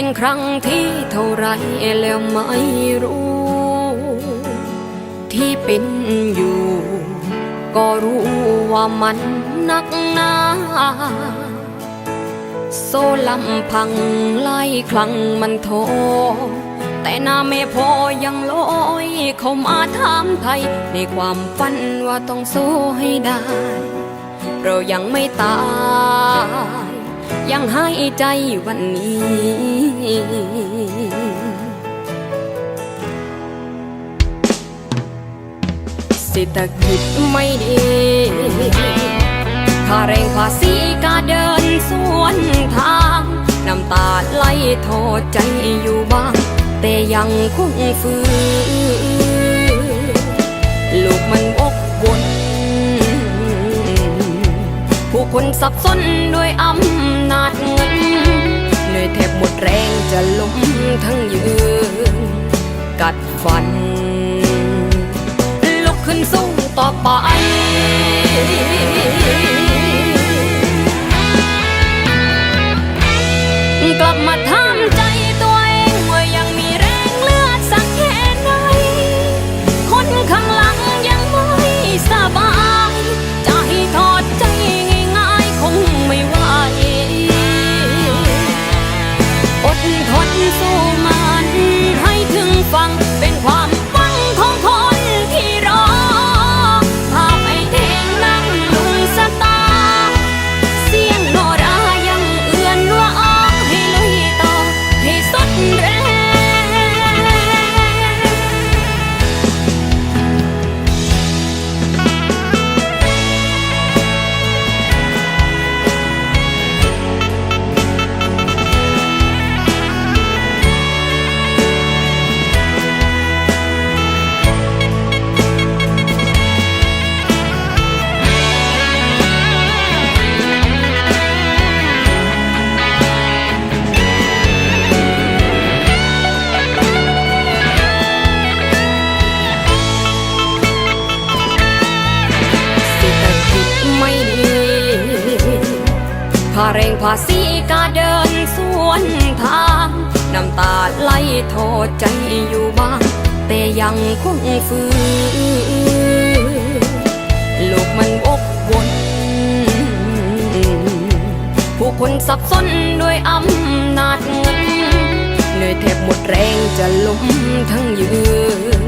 เป็นครั้งที่เท่าไรแล้วไม่รู้ ที่เป็นอยู่ ก็รู้ว่ามันนักหนาโซลำพังไล่คลังมันโท แต่หน้าไม่พอยังลอยเข้ามาถามไทย ในความฝันว่าต้องสู้ให้ได้ เรายังไม่ตาย ยังหายใจวันนี้เศรษฐกิจไม่ดีค่าแรงภาษีกาเดินสวนทาง น้ำตาไหลโทษใจอยู่บ้าง แต่ยังคงฝืนลูกมันอก คนสับสนด้วยอำนาจเงินเหนื่อยแทบหมดแรงจะล้มทั้งยืน กัดฟัน ลุกขึ้นสู้ต่อไป ค่าแรงภาษีกาเดินสวนทาง น้ำตาไหลโทษใจอยู่บ้าง แต่ยังคงฝืนลูกมันอกวนผู้คนสับสนด้วยอำนาจเงินเหนื่อยแทบหมดแรงจะล้มทั้งยืน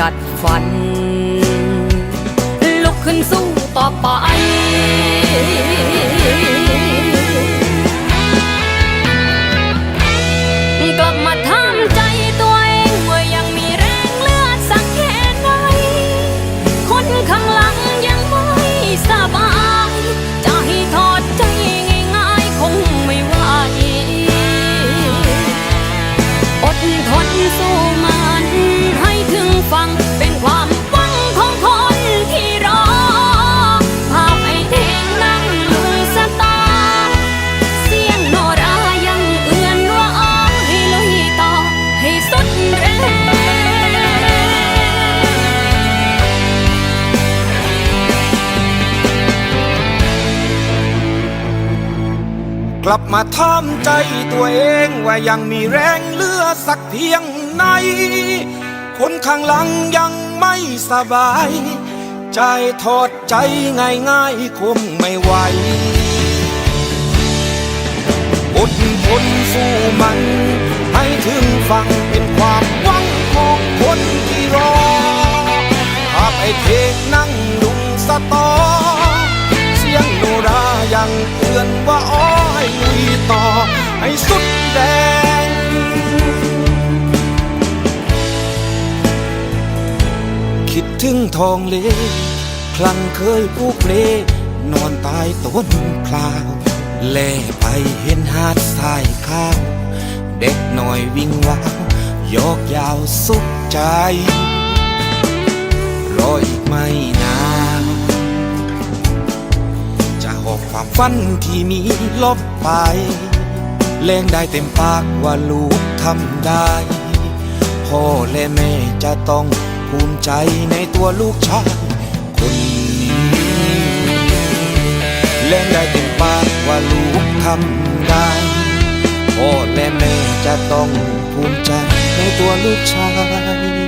กัดฟัน ลุกขึ้นสู้ต่อไป กลับมาทำใจตัวเองว่ายังมีแรงเหลือสักเพียงไหน คนข้างหลังยังไม่สบาย ใจทอดใจง่ายๆคงไม่ไหวอดทนสู้มัน ให้ถึงฟังเป็นความหวังของคนที่รอภาพไอ้เทกนั่งลุงสตอ เสียงโนรายังเตือนว่าอ้อ ทองเลคลังเคยผูกเลนอนตายต้นพลาวแล่ไปเห็นหาดทรายข้าว เด็กหน่อยวิ่งว้าวยอกยาวสุขใจ รออีกไม่นานจะหอบความฝันที่มีลบไปแรงได้เต็มปากว่าลูกทำได้ พ่อและแม่จะต้อง ภูมิใจในตัวลูกชายคนนี้เล่นได้เต็มปากว่าลูกทำได้พ่อและแม่จะต้องภูมิใจในตัวลูกชาย